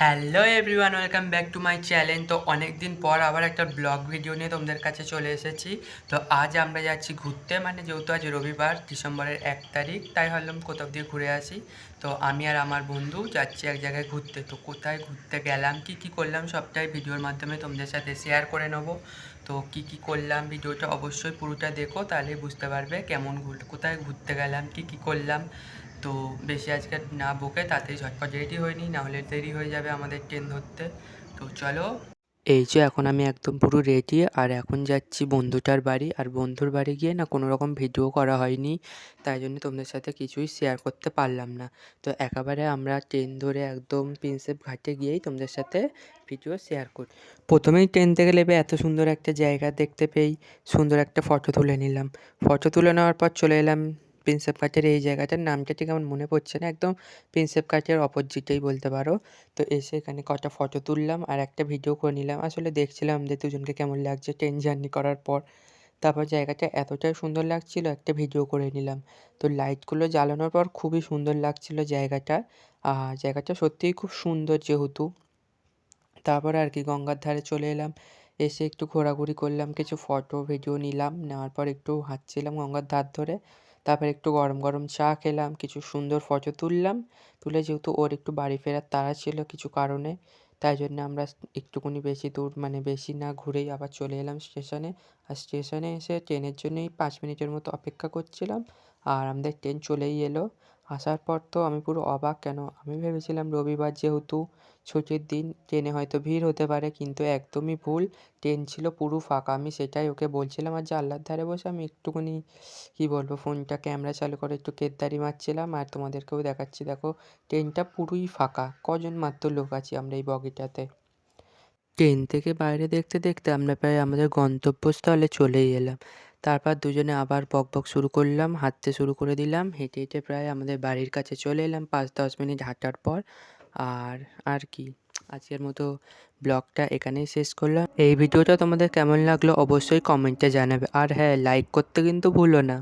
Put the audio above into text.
Hello everyone welcome back to my channel তো অনেক দিন পর আবার একটা ব্লগ ভিডিও নিয়ে তোমাদের কাছে চলে এসেছি। তো আজ আমরা যাচ্ছি ঘুরতে মানে যেহেতু আজ রবিবার, ডিসেম্বরের এক তারিখ, তাই ভাবলাম কোথাও দিয়ে ঘুরে আসি। তো আমি আর আমার বন্ধু যাচ্ছি এক জায়গায় ঘুরতে। তো কোথায় ঘুরতে গেলাম, কি কি করলাম, সবটাই ভিডিওর মাধ্যমে তোমাদের সাথে শেয়ার করে নেব। তো কি কি করলাম ভিডিওটা অবশ্যই পুরোটা দেখো তাহলে বুঝতে পারবে কেমন কোথায় ঘুরতে গেলাম, কি কি করলাম। তো বেশি আজকে না বকে তাড়াতাড়ি ঝটপট রেডি হয়নি নাহলে দেরি হয়ে যাবে আমাদের ট্রেন ধরতে। তো চলো। এই যে এখন আমি একদম পুরো রেডি আর এখন যাচ্ছি বন্ধুটার বাড়ি, আর বন্ধুর বাড়ি গিয়ে না কোনো রকম ভিডিও করা হয়নি, তাই জন্য তোমাদের সাথে কিছুই শেয়ার করতে পারলাম না। তো একেবারে আমরা ট্রেন ধরে একদম প্রিন্সেপ ঘাটে গিয়েই তোমাদের সাথে ভিডিও শেয়ার করি। প্রথমেই ট্রেন থেকে নেবে এত সুন্দর একটা জায়গা দেখতে পেয়েই সুন্দর একটা ফটো তুলে নিলাম। ফটো তুলে নেওয়ার পর চলে এলাম প্রিন্সেপ ঘাটের এই জায়গাটার নামটা ঠিক আমার মনে পড়ছে না। একদম প্রিন্সেপ ঘাটের অপোজিটেই বলতে পারো। তো এসে এখানে কটা ফটো তুললাম আর একটা ভিডিও করে নিলাম। আসলে দেখছিলাম যে দুজনকে কেমন লাগছে ট্রেন জার্নি করার পর। তারপর জায়গাটা এতটাই সুন্দর লাগছিল, একটা ভিডিও করে নিলাম। তো লাইটগুলো জ্বালানোর পর খুবই সুন্দর লাগছিল জায়গাটা। আর জায়গাটা সত্যিই খুব সুন্দর যেহেতু। তারপরে আর কি গঙ্গার ধারে চলে এলাম। এসে একটু ঘোরাঘুরি করলাম, কিছু ফটো ভিডিও নিলাম। নেওয়ার পর একটু হাঁটছিলাম গঙ্গার ধার ধরে। তারপর একটু গরম গরম চা খেলাম, কিছু সুন্দর ফটো তুললাম। তুলে যেহেতু ওর একটু বাড়ি ফেরার তাড়া ছিল কিছু কারণে, তাই জন্য আমরা একটুকুনি বেশি দূর মানে বেশি না ঘুরেই আবার চলে এলাম স্টেশনে আর স্টেশনে এসে ট্রেনের জন্যই পাঁচ মিনিটের মতো অপেক্ষা করছিলাম। আর আমাদের ট্রেন চলেই এলো। আসার পর তো আমি পুরো অবাক কেন? আমি ভেবেছিলাম রবিবার যেহেতু ছুটির দিন, ট্রেনে হয়তো ভিড় হতে পারে, কিন্তু একদমই ভুল। ট্রেন ছিল পুরো ফাঁকা, আমি সেটাই ওকে বলছিলাম। আর জানলার ধারে বসে আমি একটুখানি, কী বলব, ফোনটা ক্যামেরা চালু করে একটু কেদারি মারছিলাম। আর তোমাদেরকেও দেখাচ্ছি, দেখো, ট্রেনটা পুরোই ফাঁকা, কজন মাত্র লোক আছি আমরা এই বগিটাতে। ট্রেন থেকে বাইরে দেখতে দেখতে আমরা প্রায় আমাদের গন্তব্যস্থলে চলেই এলাম। তারপর দুজনে আবার বক বক শুরু করলাম, হাঁটতে শুরু করে দিলাম, হেঁটে হেঁটে প্রায় আমাদের বাড়ির কাছে চলে এলাম পাঁচ দশ মিনিট হাঁটার পর। আর আর কি, আজকের মতো ব্লগটা এখানেই শেষ করলাম। এই ভিডিওটা তোমাদের কেমন লাগল অবশ্যই কমেন্টে জানাবে। আর হ্যাঁ লাইক করতে কিন্তু ভুলো না।